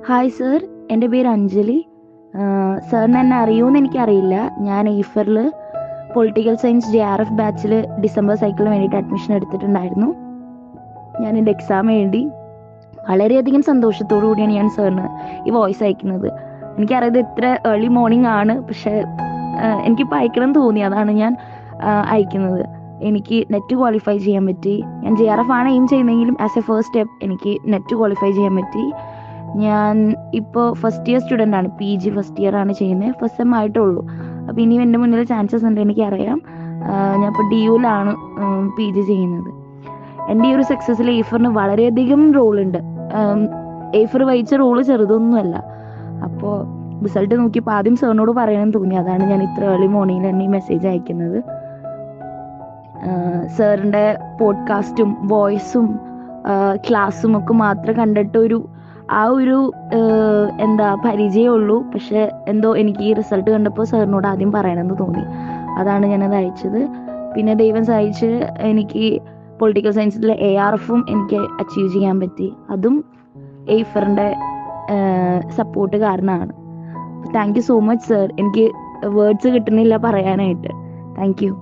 Hi sir എന്റെ പേര് അഞ്ജലി. സാറിന് എന്നെ അറിയുമെന്ന് എനിക്കറിയില്ല. ഞാൻ ഈഫറിൽ political science J R F ബാച്ചിൽ ഡിസംബർ സൈക്കിളിന് വേണ്ടിയിട്ട് അഡ്മിഷൻ എടുത്തിട്ടുണ്ടായിരുന്നു. ഞാൻ എന്റെ എക്സാം എഴുതി. വളരെയധികം സന്തോഷത്തോടു കൂടിയാണ് ഞാൻ സാറിന് ഈ വോയിസ് അയക്കുന്നത്. എനിക്കറിയത് ഇത്ര ഏർലി മോർണിംഗ് ആണ്. പക്ഷേ എനിക്കിപ്പോൾ അയക്കണം തോന്നി. അതാണ് ഞാൻ അയക്കുന്നത്. എനിക്ക് നെറ്റ് ക്വാളിഫൈ ചെയ്യാൻ പറ്റി. ഞാൻ ജെ ആർ എഫ് ആണ് എയിം ചെയ്യുന്നതെങ്കിലും ആസ് എ ഫസ്റ്റ് സ്റ്റെപ്പ് എനിക്ക് നെറ്റ് ക്വാളിഫൈ ചെയ്യാൻ പറ്റി. ഞാൻ ഇപ്പോൾ ഫസ്റ്റ് ഇയർ സ്റ്റുഡന്റ് ആണ് പി ജി ഫസ്റ്റ് ഇയർ ആണ് ചെയ്യുന്നത് ഫസ്റ്റ് സെം ആയിട്ടുള്ളൂ. അപ്പോൾ ഇനിയും എന്റെ മുന്നിൽ ചാൻസസ് ഉണ്ട് എനിക്കറിയാം. ഞാൻ ഇപ്പോൾ ഡി യുലാണ് പി ജി ചെയ്യുന്നത്. എന്റെ ഈ ഒരു സക്സസ്സിൽ എയ്ഫറിന് വളരെയധികം ഉണ്ട്. എയ്ഫർ വഹിച്ച റോൾ ചെറുതൊന്നുമല്ല. അപ്പോൾ റിസൾട്ട് നോക്കിയപ്പോൾ ആദ്യം സാറിനോട് പറയണമെന്ന് തോന്നി. അതാണ് ഞാൻ ഇത്ര ഏർലി മോർണിംഗിൽ തന്നെ ഈ മെസ്സേജ് അയക്കുന്നത്. സാറിന്റെ പോഡ്കാസ്റ്റും വോയിസും ക്ലാസ്സും ഒക്കെ മാത്രം കണ്ടിട്ട് ഒരു ആ ഒരു എന്താ എന്താ പരിചയമുള്ളൂ പക്ഷെ എന്തോ എനിക്ക് ഈ റിസൾട്ട് കണ്ടപ്പോൾ സാറിനോട് ആദ്യം പറയണമെന്ന് തോന്നി. അതാണ് ഞാനത് അയച്ചത്. പിന്നെ ദൈവം സഹായിച്ച് എനിക്ക് പൊളിറ്റിക്കൽ സയൻസിലെ എ ആർ എഫും എനിക്ക് അച്ചീവ് ചെയ്യാൻ പറ്റി. അതും എയ്ഫറിന്റെ സപ്പോർട്ട് കാരണമാണ്. Thank you so much sir എനിക്ക് വേർഡ്സ് കിട്ടുന്നില്ല പറയാനായിട്ട്. Thank you